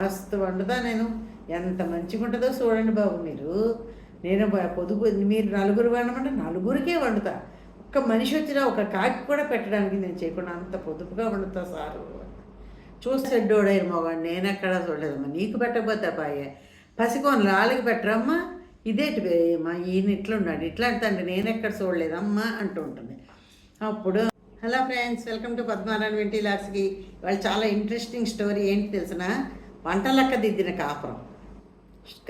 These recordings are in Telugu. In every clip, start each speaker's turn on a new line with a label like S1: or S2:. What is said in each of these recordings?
S1: మస్తు వండుతా నేను. ఎంత మంచిగా ఉంటుందో చూడండి బాబు మీరు. నేను పొదుపు మీరు నలుగురు వండమంటే నలుగురికే వండుతా. ఒక్క మనిషి వచ్చినా ఒక కాకి కూడా పెట్టడానికి నేను చేయకుండా అంత పొదుపుగా వండుతా సారు. చూసేడ్డోడైన మగవాడు నేను ఎక్కడా చూడలేదమ్మా. నీకు పెట్టకపోతే అబ్బాయి. పసికోని లాలకి పెట్టరమ్మా. ఇదేంటి బే, మా ఈయన ఇట్లున్నాడు ఇట్లా అంటే నేను ఎక్కడ చూడలేదమ్మా అంటూ ఉంటుంది. అప్పుడు హలో ఫ్రెండ్స్ వెల్కమ్ టు పద్మారాయణ వెంటీ లాక్స్కి. వాళ్ళు చాలా ఇంట్రెస్టింగ్ స్టోరీ ఏంటి తెలిసిన? వంటలక్క దిద్దిన కాపురం.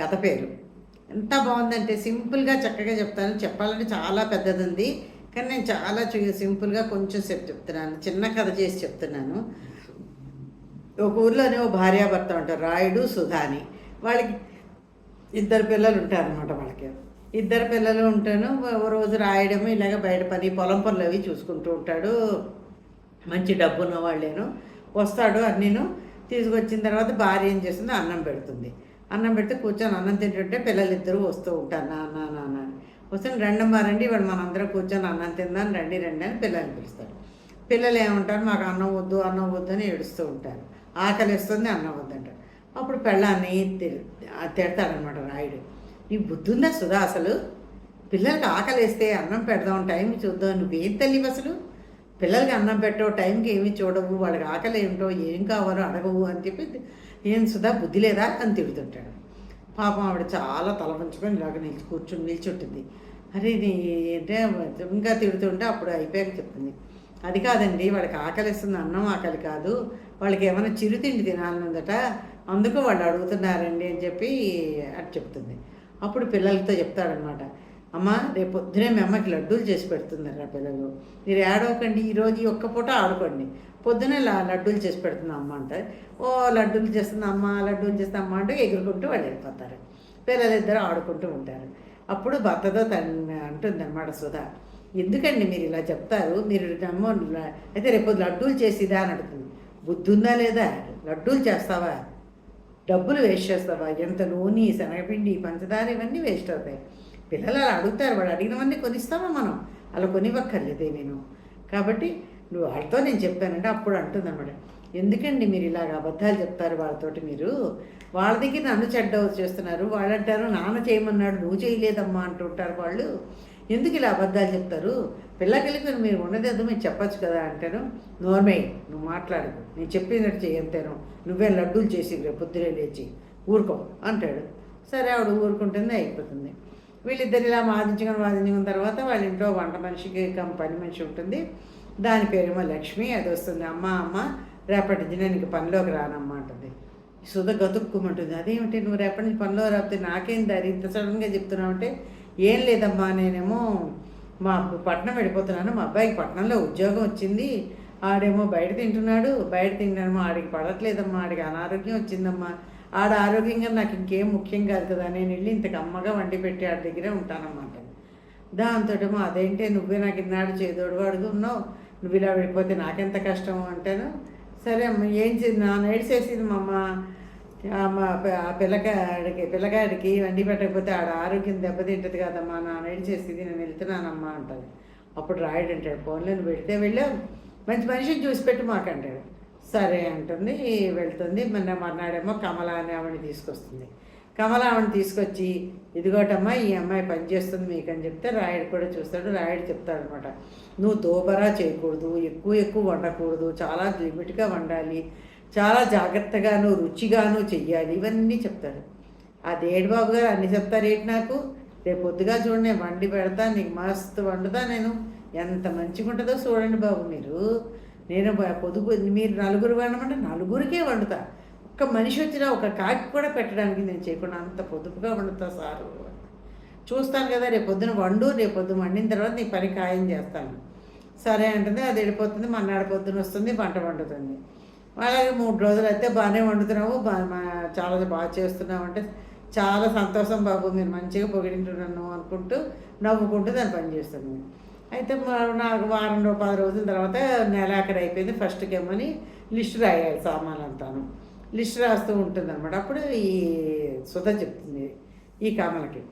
S1: కథ పేరు. ఎంత బాగుందంటే సింపుల్గా చక్కగా చెప్తాను. చెప్పాలంటే చాలా పెద్దది ఉంది కానీ నేను చాలా సింపుల్గా కొంచెం సేపు చెప్తున్నాను. చిన్న కథ చేసి చెప్తున్నాను. ఒక ఊర్లోనే ఓ భార్యాభర్త ఉంటారు. రాయుడు సుధాని. వాళ్ళకి ఇద్దరు పిల్లలు ఉంటారనమాట వాళ్ళకి. ఇద్దరు పిల్లలు ఉంటాను. ఓ రోజు రాయడము ఇలాగ బయట పని పొలం పనులు అవి చూసుకుంటూ ఉంటాడు. మంచి డబ్బు ఉన్న వాళ్ళేను వస్తాడు అన్నీను. తీసుకొచ్చిన తర్వాత భార్య ఏం చేస్తుంది? అన్నం పెడుతుంది. అన్నం పెడితే కూర్చొని అన్నం తింటుంటే పిల్లలు ఇద్దరు వస్తూ ఉంటారు. నాన్న నాన్న అని. వస్తే రెండమ్మ రండి వాడు మనందరం కూర్చొని అన్నం తిందాం రండి రండి అని పిల్లల్ని పిలుస్తాడు పిల్లలు ఏమంటారు? మాకు అన్నం వద్దు అన్నం వద్దు అని ఏడుస్తూ ఉంటారు. ఆకలి వస్తుంది అన్నం వద్దంటారు అప్పుడు పెళ్ళాన్ని తిడతాడనమాట రాయుడు. నీకు బుద్ధి ఉందా సుధా అసలు? పిల్లలకి ఆకలి వేస్తే అన్నం పెడదాం టైం చూద్దాం నువ్వేం తెలియవు అసలు? పిల్లలకి అన్నం పెట్టవు టైంకి ఏమి చూడవు వాళ్ళకి ఆకలి ఏమిటో ఏం కావాలో అడగవు అని చెప్పి ఏం సుధా బుద్ధి లేదా అని తిడుతుంటాడు. పాపం ఆవిడ చాలా తల వంచుకొని ఇలాగ నిలిచి కూర్చుని నిల్చుంటుంది అరే నీ అంటే ఇంకా తిడుతుంటే అప్పుడు అయిపోయాక చెప్తుంది అది కాదండి వాళ్ళకి ఆకలిస్తుంది అన్నం ఆకలి కాదు. వాళ్ళకి ఏమైనా చిరుతిండి తినాలనుందట అందుకు వాళ్ళు అడుగుతున్నారండి అని చెప్పి అటు చెప్తుంది. అప్పుడు పిల్లలతో చెప్తాడనమాట అమ్మ రేపు పొద్దునే మీ అమ్మకి లడ్డూలు చేసి పెడుతున్నారా పిల్లలు. మీరు ఏడవకండి ఈరోజు ఈ ఒక్క పూట ఆడుకోండి. పొద్దునే లా లడ్డూలు చేసి పెడుతున్నా అమ్మ అంటారు ఓ లడ్డూలు చేస్తుంది అమ్మ లడ్డూలు చేస్తుంది అమ్మ అంటే ఎగురుకుంటూ వాళ్ళు వెళ్ళిపోతారు. పిల్లలిద్దరూ ఆడుకుంటూ ఉంటారు. అప్పుడు భర్తతో తను అంటుంది అనమాట సుధా ఎందుకండి మీరు ఇలా చెప్తారు? మీరు అమ్మ అయితే రేపు లడ్డూలు చేసిదా అని అడుగుతుంది. బుద్ధి ఉందా లేదా? లడ్డూలు చేస్తావా? డబ్బులు వేస్ట్ చేస్తావా? ఎంత నూనె శనగపిండి పంచదార ఇవన్నీ వేస్ట్ అవుతాయి. పిల్లలు అలా అడుగుతారు వాడు అడిగినవన్నీ కొనిస్తామా మనం? అలా కొనివ్వక్కర్లేదే నేను. కాబట్టి నువ్వు వాళ్ళతో నేను చెప్పానంటే అప్పుడు అంటుందన్నమాట. ఎందుకండి మీరు ఇలాగ అబద్ధాలు చెప్తారు వాళ్ళతోటి మీరు? వాళ్ళ దగ్గర నన్ను చెడ్డ చేస్తున్నారు వాళ్ళు అంటారు నాన్న చేయమన్నాడు నువ్వు చేయలేదమ్మా అంటుంటారు వాళ్ళు. ఎందుకు ఇలా అబద్ధాలు చెప్తారు? పిల్లకెళ్ళి మీరు ఉన్నదేదో మీరు చెప్పొచ్చు కదా అంటాను నోర్మే నువ్వు మాట్లాడు. నేను చెప్పినట్టు చేయంతేను నువ్వే లడ్డూలు చేసి రేపు పొద్దునే లేచి. ఊరుకో అంటాడు. సరే ఆవిడ ఊరుకుంటుంది అయిపోతుంది. వీళ్ళిద్దరు ఇలా వాదించుకొని వాదించుకున్న తర్వాత వాళ్ళ ఇంట్లో వంట మనిషికి పని మనిషి ఉంటుంది. దాని పేరేమో లక్ష్మి అది వస్తుంది అమ్మ అమ్మ. రేపటి నుంచి నేను పనిలోకి రానమ్మా అంటుంది సుధ గతుక్కుమంటుంది. అదేమిటి నువ్వు రేపటి నుంచి పనిలో రాకపోతే నాకేం దారి? ఇంత సడన్గా చెప్తున్నావు అంటే ఏం లేదమ్మా నేనేమో మా పట్నం వెళ్ళిపోతున్నాను. మా అబ్బాయికి పట్నంలో ఉద్యోగం వచ్చింది. ఆడేమో బయట తింటున్నాడు. బయట తింటామో ఆడికి పడట్లేదమ్మా ఆడికి అనారోగ్యం వచ్చిందమ్మా. ఆడ ఆరోగ్యంగా నాకు ఇంకేం ముఖ్యం కాదు కదా నేను వెళ్ళి ఇంతకు అమ్మగా వండి పెట్టి ఆడ దగ్గరే ఉంటానన్నమాట. దాంతోటేమో అదేంటే నువ్వే నాకు ఇన్నాడు చేదోడు అడుగున్నావు నువ్వు ఇలా వెళ్ళిపోతే నాకెంత కష్టం అంటాను. సరే అమ్మ ఏం చే నా నేడ్చేసింది మా అమ్మ. ఆ మా ఆ పిల్లగాడికి పిల్లగాడికి వండి పెట్టకపోతే ఆడ ఆరోగ్యం దెబ్బతింటది కదమ్మా నా నేడ్చేసింది నేను వెళ్తున్నానమ్మా అంటది. అప్పుడు రాయుడు అంటాడు ఫోన్లో నువ్వు వెళితే వెళ్ళావు మంచి మనిషిని చూసి పెట్టు మాకంటాడు సరే అంటుంది వెళ్తుంది. మొన్న మర్నాడేమో కమల అనే ఆవిడని తీసుకొస్తుంది. కమల ఆవిడని తీసుకొచ్చి ఇదిగోటమ్మా ఈ అమ్మాయి పనిచేస్తుంది మీకు అని చెప్తే రాయుడు కూడా చూస్తాడు. రాయుడు చెప్తాడు అనమాట నువ్వు దోబరా చేయకూడదు ఎక్కువ ఎక్కువ వండకూడదు చాలా లిమిట్గా వండాలి చాలా జాగ్రత్తగాను రుచిగాను చెయ్యాలి ఇవన్నీ చెప్తాడు. అదేడు బాబు గారు అన్ని చెప్తారు ఏంటి నాకు? రేపు పొద్దుగా చూడండి నేను వండి పెడతా నీకు మస్తు వండుతా నేను. ఎంత మంచిగా ఉంటుందో చూడండి బాబు మీరు. నేను పొదుపు మీరు నలుగురు వండమంటే నలుగురికే వండుతా. ఒక్క మనిషి వచ్చినా ఒక కాకి కూడా పెట్టడానికి నేను చేయకుండా అంత పొదుపుగా వండుతా సారు. చూస్తాను కదా రేపు పొద్దున వండు రేపు పొద్దున వండిన తర్వాత నీ పని ఖాయం చేస్తాను. సరే అంటుంది అది వెళ్ళిపోతుంది మన్నాడు పొద్దున వస్తుంది పంట వండుతుంది. అలాగే మూడు రోజులు అయితే బాగానే వండుతున్నావు చాలా బాగా చేస్తున్నావు అంటే చాలా సంతోషం బాబు మీరు మంచిగా పొగిడింటున్నాను అనుకుంటూ నవ్వుకుంటూ దాన్ని పని చేస్తుంది. అయితే నాకు వారం పది రోజుల తర్వాత నెల అక్కడ అయిపోయింది. ఫస్ట్కి ఏమని లిస్ట్ రాయాలి సామాన్లు అంతాను లిస్ట్ రాస్తూ ఉంటుంది అనమాట అప్పుడు ఈ సుధ చెప్తుంది ఈ కామలకి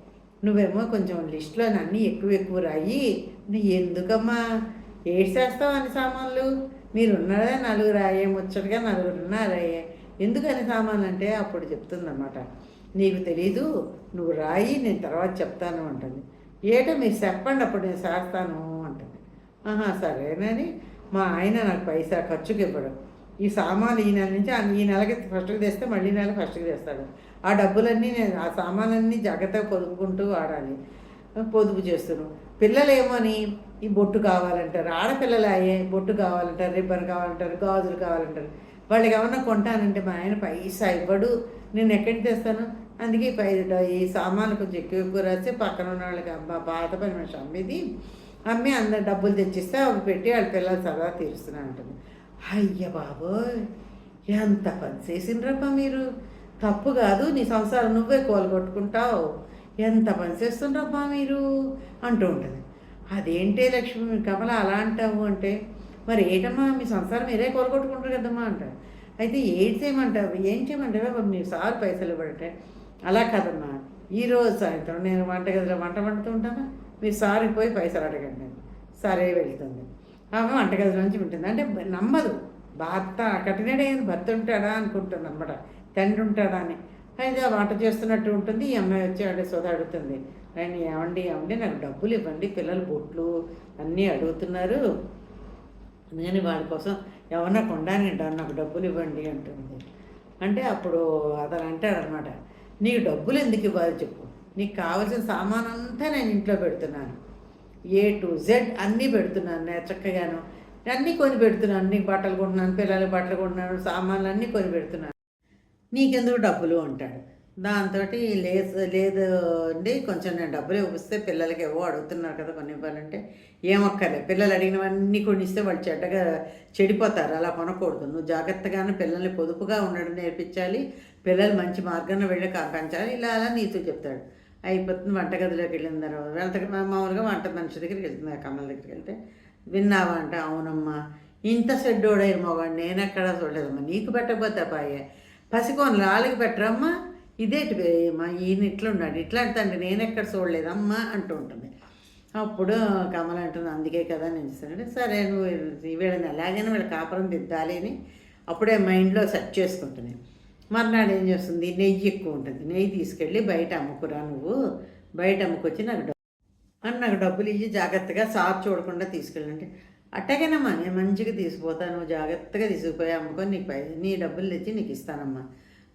S1: నువ్వేమో కొంచెం లిస్టులో అన్నీ ఎక్కువ ఎక్కువ రాయి. నువ్వు ఎందుకమ్మా ఏడ్చేస్తావు అన్ని సామాన్లు? మీరు ఉన్నారా నలుగురు అయ్యే ముచ్చటగా నలుగురు ఉన్నారయ్యే ఎందుకని సామాన్లు అంటే అప్పుడు చెప్తుందన్నమాట. నీకు తెలీదు నువ్వు రాయి నేను తర్వాత చెప్తాను అంటుంది. ఏటో మీరు చెప్పండి అప్పుడు నేను చేస్తాను అంటుంది. ఆహా సరేనని మా ఆయన నాకు పైసా ఖర్చుకి ఇవ్వడం. ఈ సామాన్లు ఈ నెల నుంచి ఈ నెలకి ఫస్ట్కి తెస్తే మళ్ళీ నెల ఫస్ట్కి తెస్తాడు. ఆ డబ్బులన్నీ నేను ఆ సామాన్లన్నీ జాగ్రత్తగా పొదుపుకుంటూ వాడాలి. పొదుపు చేస్తున్నాను పిల్లలేమోని ఈ బొట్టు కావాలంటారు. ఆడపిల్లలు అయ్యే బొట్టు కావాలంటారు రిబ్బన్ కావాలంటారు గాజులు కావాలంటారు. వాళ్ళకి ఏమన్నా కొంటానంటే మా ఆయన పైసా ఇవ్వడు. నేను ఎక్కడికి తెస్తాను? అందుకే పై ఈ సామాన్లు కొంచెం ఎక్కువ ఎక్కువ రాస్తే పక్కన ఉన్న వాళ్ళకి అబ్బా పాత పని మనిషి అమ్మేది అమ్మి అందరు డబ్బులు తెచ్చిస్తే అవి పెట్టి వాళ్ళ పిల్లలు సరదా తీరుస్తున్నా అంటుంది. అయ్య బాబోయ్! ఎంత పని చేసిండ్రప్ప మీరు? తప్పు కాదు నీ సంసారం నువ్వే కోలగొట్టుకుంటావు ఎంత పని చేస్తుండ్రప్పా మీరు? అంటూ ఉంటుంది. అదేంటే లక్ష్మి కమల అలా అంటావు అంటే మరి ఏటమ్మా మీ సంసారం మీరే కోలుకొట్టుకుంటారు కదమ్మా అంటారు అయితే ఏం చేయమంటావు? ఏం చేయమంటావా? మీ సార్ పైసలు ఇవ్వడంటే అలా కాదమ్మా. ఈరోజు సాయంత్రం నేను వంటగదిలో వంట వండుతూ ఉంటాను? మీరు సారికి పోయి పైసలు అడగండి. సరే వెళ్తుంది. ఆమె వంటగది నుంచి ఉంటుంది అంటే నమ్మదు. భర్త కఠినడే భర్త ఉంటాడా అనుకుంటుంది అనమాట తండ్రి ఉంటాడా అని. అయితే వంట చేస్తున్నట్టు ఉంటుంది. ఈ అమ్మాయి వచ్చి ఆడే సోద అడుగుతుంది. ఆయన ఏమండి? ఏమండి? నాకు డబ్బులు ఇవ్వండి. పిల్లలు బొట్లు అన్నీ అడుగుతున్నారు. అందుకని వాళ్ళ కోసం ఎవరన్నా కొనడానికి నాకు డబ్బులు ఇవ్వండి అంటుంది. అంటే అప్పుడు అతను అంటాడు అనమాట నీకు డబ్బులు ఎందుకు ఇవ్వాలి చెప్పు. నీకు కావాల్సిన సామాన్ అంతా నేను ఇంట్లో పెడుతున్నాను. ఏ టు జెడ్ అన్నీ పెడుతున్నాను నేను చక్కగాను. అన్నీ కొని పెడుతున్నాను. నీకు బట్టలు కొంటున్నాను పిల్లలకి బట్టలు కొంటున్నాను సామాన్లు అన్నీ కొని పెడుతున్నాను. నీకెందుకు డబ్బులు అంటాడు. దాంతో లేదు లేదు అండి కొంచెం నేను డబ్బులు ఇవ్వస్తే పిల్లలకి ఏవో అడుగుతున్నారు కదా కొన్ని ఇవ్వాలంటే. ఏమక్కర్లేదు. పిల్లలు అడిగినవన్నీ కొనిస్తే వాళ్ళు చెడ్డగా చెడిపోతారు. అలా కొనకూడదు. నువ్వు జాగ్రత్తగానే పిల్లల్ని పొదుపుగా ఉండడం నేర్పించాలి. పిల్లలు మంచి మార్గంలో వెళ్ళి కా- పెంచాలి ఇలా అలా నీతో చెప్తాడు. అయిపోతుంది వంటగదిలోకి వెళ్ళిన తర్వాత వెళ్తా మామూలుగా వంట మనిషి దగ్గరికి వెళ్తుంది ఆ కమ్మల దగ్గరికి వెళ్తే విన్నావా అంటే అవునమ్మా ఇంత సెడ్డోడైన మగవాడు నేను ఎక్కడా చూడలేదమ్మా నీకు పెట్టకపోతే పాయే పసికోను రాళ్ళకి పెట్టరమ్మా ఇదేంటి అమ్మా ఈయన ఇట్లా ఉన్నాడు ఇట్లా తండ్రి నేను ఎక్కడ చూడలేదమ్మా అంటూ ఉంటుంది. అప్పుడు కమల అంటుంది అందుకే కదా నేను ఇస్తానంటే సరే నువ్వు వీళ్ళని ఎలాగైనా వీళ్ళ కాపురం దిద్దాలి అని అప్పుడే మైండ్లో సెట్ చేసుకుంటున్నాను మర్నాడు ఏం చేస్తుంది? నెయ్యి ఎక్కువ ఉంటుంది. నెయ్యి తీసుకెళ్ళి బయట అమ్ముకురా నువ్వు. బయట అమ్ముకొచ్చి నాకు డబ్బు అని నాకు డబ్బులు ఇచ్చి జాగ్రత్తగా సార్ చూడకుండా తీసుకెళ్ళంటే అట్టగేనమ్మా నేను మంచిగా తీసుకుపోతాను నువ్వు జాగ్రత్తగా తీసుకుపోయి అమ్ముకొని నీకు పై నీ డబ్బులు తెచ్చి నీకు ఇస్తానమ్మా.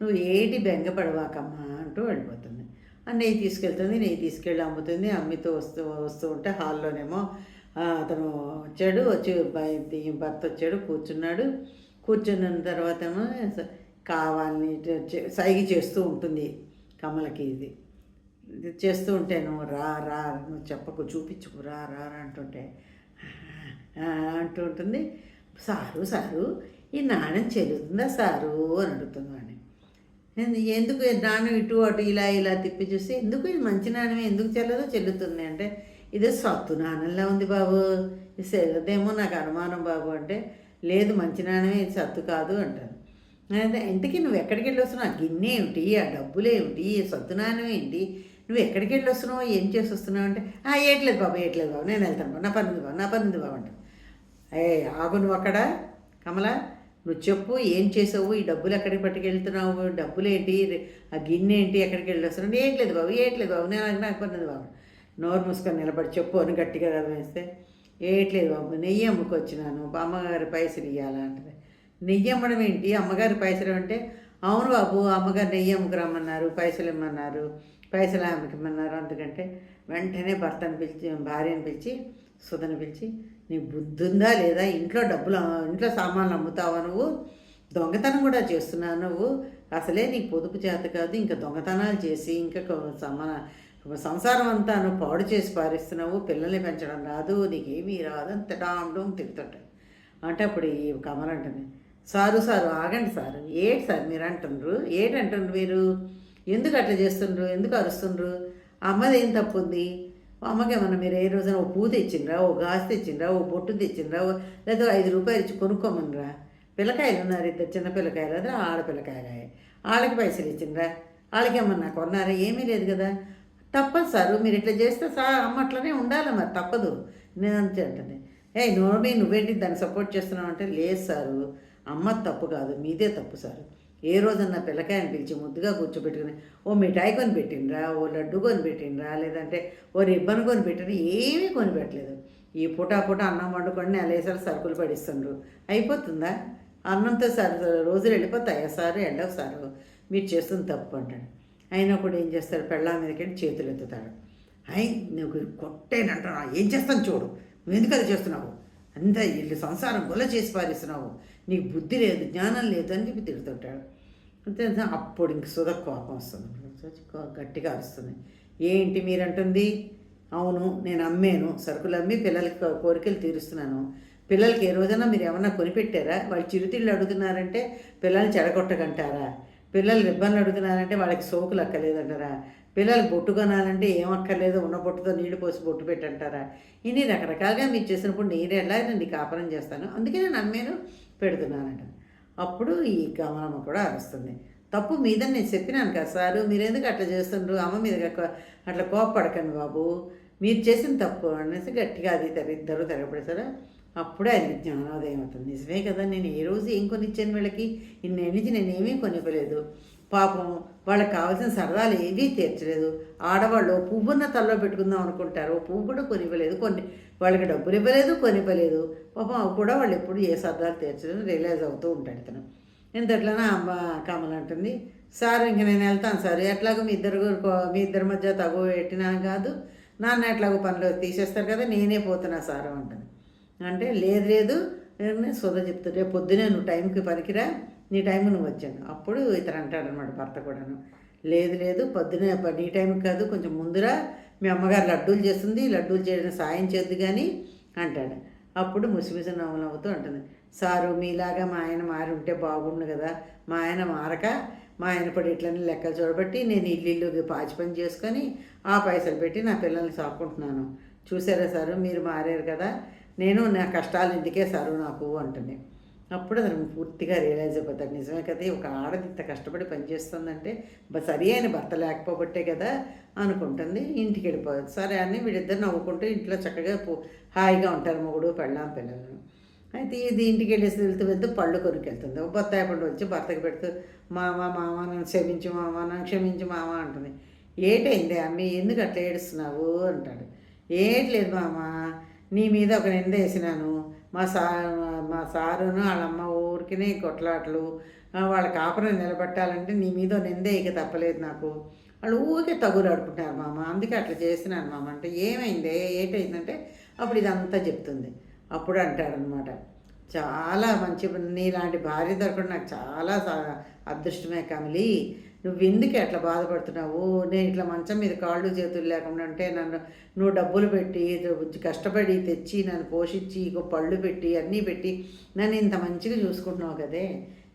S1: నువ్వు ఏటి బెంగపడవాకమ్మా అంటూ వెళ్ళిపోతుంది. ఆ నెయ్యి తీసుకెళ్తుంది. నెయ్యి తీసుకెళ్ళి అమ్ముతుంది. అమ్మితో వస్తూ వస్తూ ఉంటే హాల్లోనేమో అతను వచ్చాడు. వచ్చి భర్త వచ్చాడు. కూర్చున్నాడు. కూర్చున్న తర్వాత ఏమో కావాలని చే- సైగ చేస్తూ ఉంటుంది కమలకి ఇది. చేస్తూ ఉంటే నువ్వు రా రా నువ్వు చెప్పకు చూపించుకు రా రా అంటుంటే అంటూ ఉంటుంది. సారు సారు ఈ నాణ్యం చెల్లుతుందా సారు అని అడుగుతుంది అని ఎందుకు నాణ్యం ఇటు అటు ఇలా ఇలా తిప్పి చూస్తే ఎందుకు ఇది మంచి నాణ్యం ఎందుకు చెల్లదో చెల్లుతుంది అంటే ఇదే సత్తు నాణ్యంలా ఉంది బాబు ఇది చెల్లదేమో నాకు అనుమానం బాబు అంటే లేదు మంచి నాణ్యమే ఇది సత్తు కాదు అంటాను అదే ఇంతకీ నువ్వు ఎక్కడికి వెళ్ళి వస్తున్నావు? ఆ గిన్నె ఏమిటి? ఆ డబ్బులు ఏమిటి? సద్దునానం ఏంటి? నువ్వు ఎక్కడికి వెళ్ళి వస్తున్నావు? ఏం చేసి వస్తున్నావు అంటే "ఆ, ఏట్లేదు బాబు ఏట్లేదు బాబు నేను వెళ్తాను బాబు నా పని బాబు నా పని బాబు అంట ఏ ఆగు నువ్వు అక్కడ కమల నువ్వు చెప్పు ఏం చేసావు? ఈ డబ్బులు ఎక్కడికి పట్టుకెళ్తున్నావు? డబ్బులు ఏంటి? ఆ గిన్నె ఏంటి? ఎక్కడికి వెళ్ళి వస్తున్నావు? ఏట్లేదు బాబు ఏట్లేదు బాబు నేను నాకు నాకు పన్నది బాబు నోరు మూసుకొని నిలబడి చెప్పు అని గట్టిగా వేస్తే ఏట్లేదు బాబు నెయ్యి అమ్ముకొచ్చినాను అమ్మగారి పైసలు ఇవ్వాలా నెయ్యి అమ్మడం ఏంటి? అమ్మగారి పైసలు అంటే అవును బాబు అమ్మగారు నెయ్యి అమ్ముకురమ్మన్నారు పైసలు ఇమ్మన్నారు పైసలు అమ్మకిమ్మన్నారు అందుకంటే వెంటనే భర్తను పిలిచి భార్యను పిలిచి సుధను పిలిచి నీ బుద్ధి ఉందా లేదా? ఇంట్లో డబ్బులు ఇంట్లో సామాన్లు అమ్ముతావా నువ్వు? దొంగతనం కూడా చేస్తున్నావు నువ్వు? అసలే నీకు పొదుపు చేత కాదు ఇంకా దొంగతనాలు చేసి ఇంకా సమాన సంసారం అంతా నువ్వు పాడు చేసి పారిస్తున్నావు పిల్లల్ని పెంచడం రాదు నీకేమీ రాదు అని తిడాండం తిరుగుతుంటాడు అంటే అప్పుడు ఈ కమలంటుంది. అంటుంది సారు సారు ఆగండి సారు. ఏటి సార్ మీరు అంటుండ్రు ఏటి అంటుండ్రు మీరు? ఎందుకు అట్లా చేస్తుండ్రు? ఎందుకు అరుస్తుండ్రు? అమ్మది ఏం తప్పు ఉంది అమ్మకి ఏమన్నా మీరు ఏ రోజున ఓ పూ తెచ్చిండ్రా ఓ గాజు తెచ్చిండ్రా? ఓ బొట్టు తెచ్చిండ్రా? ఓ లేదా ఐదు రూపాయలు ఇచ్చి కొనుక్కోమనరా పిల్లకాయలు ఉన్నారు ఇద్దరు చిన్న పిల్లకాయలు అదే ఆడపిల్లకాయలు వాళ్ళకి పైసలు ఇచ్చిండ్రా? వాళ్ళకి ఏమన్నా కొన్నారా? ఏమీ లేదు కదా. తప్పదు సారు మీరు ఇట్లా చేస్తే సార్ అమ్మ అట్లనే ఉండాలి మరి తప్పదు. నేను అంతే అంటుంది. ఏ నోమి నువ్వేంటి దాన్ని సపోర్ట్ చేస్తున్నావు అంటే లేదు సారు. అమ్మ తప్పు కాదు మీదే తప్పు సారు. ఏ రోజన్నా పిల్లకాయని పిలిచి ముద్దుగా కూర్చోబెట్టుకుని ఓ మిఠాయి కొని పెట్టిండ్రా ఓ లడ్డు కొనిపెట్టిండ్రా లేదంటే ఓ రిబ్బన్ కొని పెట్టిండ్రా ఏమీ కొని పెట్టలేదు ఈ పూట పూట అన్నం వండుకొని నెలేసారి సరుకులు పడిస్తుండ్రు. అయిపోతుందా? అన్నంతో సరి రోజులు వెళ్ళిపోతాయా సారు? వెళ్ళవు సారు. మీరు చేస్తుంది తప్పు అంటాడు. అయినా కూడా ఏం చేస్తాడు? పెళ్ళా మీదకెళ్ళి చేతులు ఎత్తుతాడు. అయి నువ్వు కొట్టేనంటున్నా ఏం చేస్తాను చూడు? నువ్వు ఎందుకు అది చేస్తున్నావు? అంత ఇల్లు సంసారం గొల్ల చేసి పారిస్తున్నావు. నీకు బుద్ధి లేదు జ్ఞానం లేదు అని చెప్పి తిడుతుంటాడు. అంతే అప్పుడు ఇంక సుధ కోపం వస్తుంది. గట్టిగా అరుస్తుంది. ఏంటి మీరంటుంది? అవును నేను అమ్మాను సరుకులు అమ్మి పిల్లలకి కోరికలు తీరుస్తున్నాను. పిల్లలకి ఏ రోజైనా మీరు ఏమన్నా కొనిపెట్టారా? వాళ్ళు చిరుతిళ్ళు అడుగుతున్నారంటే పిల్లల్ని చెడగొట్టకంటారా? పిల్లలు రిబ్బన్లు అడుగుతున్నారంటే వాళ్ళకి సోకులు అక్కర్లేదంటారా? పిల్లలు బొట్టు కొనాలంటే ఏం ఉన్న బొట్టుతో నీళ్ళు పోసి బొట్టు పెట్టంటారా? ఇన్ని రకరకాలుగా మీరు చేసినప్పుడు నేను ఎలాగండి కాపరం చేస్తాను. అందుకే నేను అమ్మాను. పెడుతున్నానంట అప్పుడు ఈ గమనమ్మ కూడా అరుస్తుంది తప్పు మీద నేను చెప్పినాను కదా సారు మీరు ఎందుకు అట్లా చేస్తుండ్రు? అమ్మ మీద అట్లా కోపపడకండి బాబు. మీరు చేసిన తప్పు అనేసి గట్టిగా అది తెర ఇద్దరు తెరపడేసారా అప్పుడే అది జ్ఞానోదయం అవుతుంది. నిజమే కదా నేను ఏ రోజు ఏం కొనిచ్చాను వీళ్ళకి? ఇన్నేళ్ళ నుంచి నేను ఏమీ కొనివ్వలేదు. పాపం వాళ్ళకి కావాల్సిన సరదాలు ఏవీ తీర్చలేదు. ఆడవాళ్ళు పువ్వున్న తల్లో పెట్టుకుందాం అనుకుంటారు. పువ్వు కూడా కొనివ్వలేదు. కొన్ని వాళ్ళకి డబ్బులు ఇవ్వలేదు కొనివ్వలేదు. పాపం అవి కూడా వాళ్ళు ఎప్పుడు ఏ సరదాలు తీర్చలేదు రియలైజ్ అవుతూ ఉంటాడు ఇతను. ఇంతట్లోనే అమ్మ కమల అంటుంది సార్ ఇంక నేను వెళ్తాను సార్. ఎట్లాగో మీ ఇద్దరు మీ ఇద్దరి మధ్య తగు పెట్టినా కాదు. నాన్న ఎట్లాగో పనిలో తీసేస్తారు కదా నేనే పోతున్నా సార్ అంటుంది. అంటే లేదు లేదు. నేను సోద చెప్తా. రేపు పొద్దునే నువ్వు టైంకి పనికిరా. నీ టైం నువ్వు వచ్చాను. అప్పుడు ఇతను అంటాడు అనమాట భర్త కూడాను. లేదు లేదు పొద్దున నీ టైంకి కాదు కొంచెం ముందురా మీ అమ్మగారు లడ్డూలు చేస్తుంది లడ్డూలు చేయడం సాయం చేద్దు కానీ అంటాడు. అప్పుడు ముసిముసి నవ్వులు అవుతూ ఉంటుంది సారు మీలాగా మా ఆయన మారి ఉంటే బాగుండు కదా. మా ఆయన మారక మా ఆయన పడి ఇట్లనే లెక్కలు చూడబట్టి నేను ఇల్లు ఇల్లు పాచి పని చేసుకొని ఆ పైసలు పెట్టి నా పిల్లల్ని సాకుంటున్నాను చూసారా సారు మీరు మారారు కదా. నేను నా కష్టాలు ఇందుకే సారు నాకు అంటుంది. అప్పుడు అతను పూర్తిగా రియలైజ్ అయిపోతాడు నిజమే కదా ఒక ఆడది ఇంత కష్టపడి పనిచేస్తుందంటే సరి అయిన భర్త లేకపోబట్టే కదా అనుకుంటుంది ఇంటికి వెళ్ళిపోతుంది సరే అని వీడిద్దరు నవ్వుకుంటూ ఇంట్లో చక్కగా హాయిగా ఉంటారు మొగుడు పెళ్ళాం పిల్లలను అయితే ఇది ఇంటికి వెళ్ళేసి వెళ్తూ వెళ్తూ పళ్ళు కొనుక్కెళ్తుంది. ఒక బత్తాయి పండు వచ్చి భర్తకి పెడుతూ మామ మామ నన్ను క్షమించు మామ నన్ను క్షమించు మామ అంటుంది. ఏటైంది అమ్మి? ఎందుకు అట్లా ఏడుస్తున్నావు? అంటాడు. ఏట్లేదు మామ నీ మీద ఒక నింద వేసినాను. మా సా మా సారును వాళ్ళమ్మ ఊరికినే కొట్లాటలు వాళ్ళ కాపురం నిలబెట్టాలంటే నీ మీద నిందే ఇక తప్పలేదు నాకు. వాళ్ళు ఊరికే తగులు ఆడుకుంటున్నారు మామ. అందుకే అట్లా చేసినాను మామ. అంటే ఏమైంది? ఏటైందంటే అప్పుడు ఇదంతా చెప్తుంది. అప్పుడు అంటాడనమాట. చాలా మంచి నీలాంటి భార్య దొరకడం నాకు చాలా అదృష్టమే కమలి. నువ్వు ఎందుకు అట్లా బాధపడుతున్నావు? నేను ఇట్లా మంచం మీద కాళ్ళు చేతులు లేకుండా అంటే నన్ను నువ్వు డబ్బులు పెట్టి కష్టపడి తెచ్చి నన్ను పోషించి ఇగో పళ్ళు పెట్టి అన్నీ పెట్టి నన్ను ఇంత మంచిగా చూసుకుంటున్నావు కదే?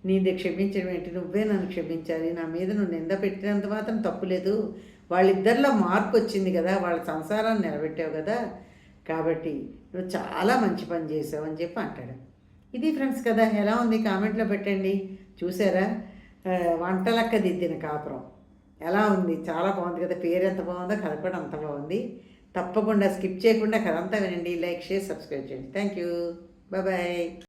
S1: నీది క్షమించడం ఏంటి? నువ్వే నన్ను క్షమించాలి. నా మీద నువ్వు నింద పెట్టినంత మాత్రం తప్పులేదు వాళ్ళిద్దరిలో మార్పు వచ్చింది కదా? వాళ్ళ సంసారాన్ని నిలబెట్టావు కదా? కాబట్టి నువ్వు చాలా మంచి పని చేసావు అని చెప్పి అంటాడు. ఇది ఫ్రెండ్స్ కదా ఎలా ఉంది కామెంట్లో పెట్టండి. చూసారా? వంటలక్క దిద్దిన కాపురం. ఎలా ఉంది? చాలా బాగుంది కదా. పేరు ఎంత బాగుందో కథ కూడా అంత బాగుంది. తప్పకుండా స్కిప్ చేయకుండా కథ అంతా వినండి. లైక్ షేర్ సబ్స్క్రైబ్ చేయండి. Thank you bye.